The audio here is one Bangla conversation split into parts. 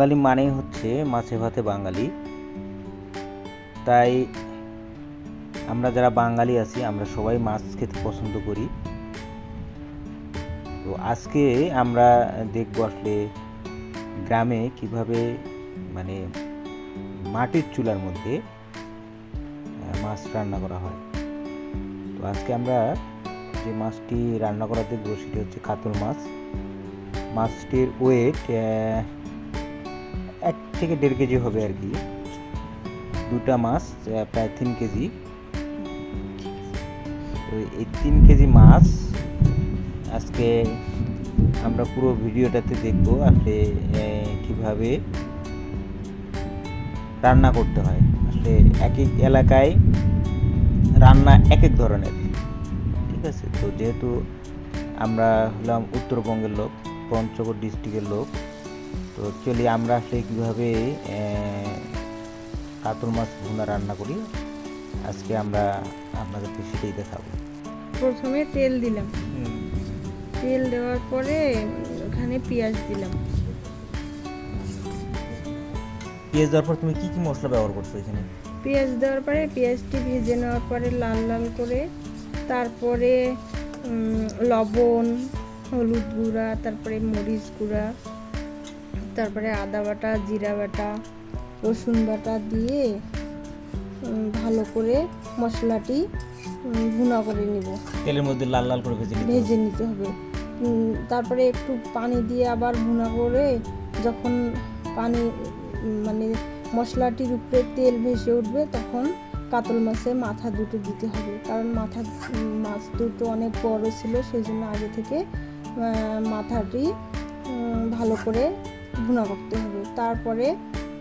বাঙালি মানেই হচ্ছে মাছে ভাতে বাঙালি। তাই আমরা যারা বাঙালি আছি, আমরা সবাই মাছ খেতে পছন্দ করি। তো আজকে আমরা দেখব আসলে গ্রামে কীভাবে মানে মাটির চুলার মধ্যে মাছ রান্না করা হয়। তো আজকে আমরা যে মাছটি রান্না করা দেখব সেটি হচ্ছে কাতল মাছ। মাছটির ওয়েট এক থেকে দেড় কেজি হবে আর কি। দুটা মাছ প্রায় তিন কেজি। তো এই তিন কেজি মাছ আজকে আমরা পুরো ভিডিওটাতে দেখব আসলে কীভাবে রান্না করতে হয়। আসলে এক এক এলাকায় রান্না এক এক ধরনের, ঠিক আছে? তো যেহেতু আমরা হলাম উত্তরবঙ্গের লোক, পঞ্চগড় ডিস্ট্রিক্টের লোক তো চলি আমরা আসলে কীভাবে কাতল মাছ ভুনা রান্না করি আজকে আমরা আপনাদেরকে সেটাই দেখাবো। প্রথমে তেল দিলাম। তেল দেওয়ার পরে ওখানে পেঁয়াজ দিলাম। পেঁয়াজ দেওয়ার পর তুমি কি কি মশলা ব্যবহার করছ এখানে? পেঁয়াজ দেওয়ার পরে পেঁয়াজটি ভেজে নেওয়ার পরে লাল লাল করে তারপরে লবণ হলুদ গুঁড়া তারপরে মরিচ গুঁড়া তারপরে আদা বাটা জিরা বাটা রসুন বাটা দিয়ে ভালো করে মশলাটি ভুনা করে নিব। তেলের মধ্যে লাল লাল করে ভেজে নিতে হবে। ভেজে নিতে হবে। তারপরে একটু পানি দিয়ে আবার ভুনা করে যখন পানি মানে মশলাটির উপরে তেল ভেসে উঠবে তখন কাতল মাছের মাথা দুটো দিতে হবে। কারণ মাথা মাছ দুটো অনেক বড় ছিল সেই জন্য আগে থেকে মাথাটি ভালো করে ভুনা করতে হবে। তারপরে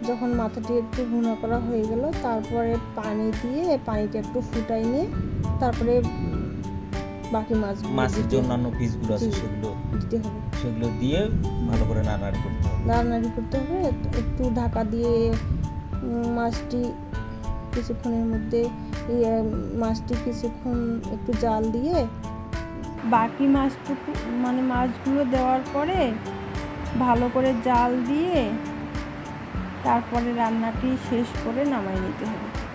যখন মাথাটি একটু ভুনা করা হয়ে গেল তারপরে পানি দিয়ে পানিটা একটু ফুটাই নিয়ে তারপরে বাকি মাছ মাছের যে অন্যান্য পিসগুলো আছে সেগুলো দিতে হবে। সেগুলো দিয়ে ভালো করে নাড়াড়ি করতে হবে। নাড়ানাড়ি করতে হবে একটু ঢাকা দিয়ে মাছটি কিছুক্ষণের মধ্যে ইয়ে, মাছটি কিছুক্ষণ একটু জাল দিয়ে বাকি মাছটুকু মানে মাছগুলো দেওয়ার পরে ভালো করে জাল দিয়ে তারপরে রান্নাটি শেষ করে নামাই নিতে হবে।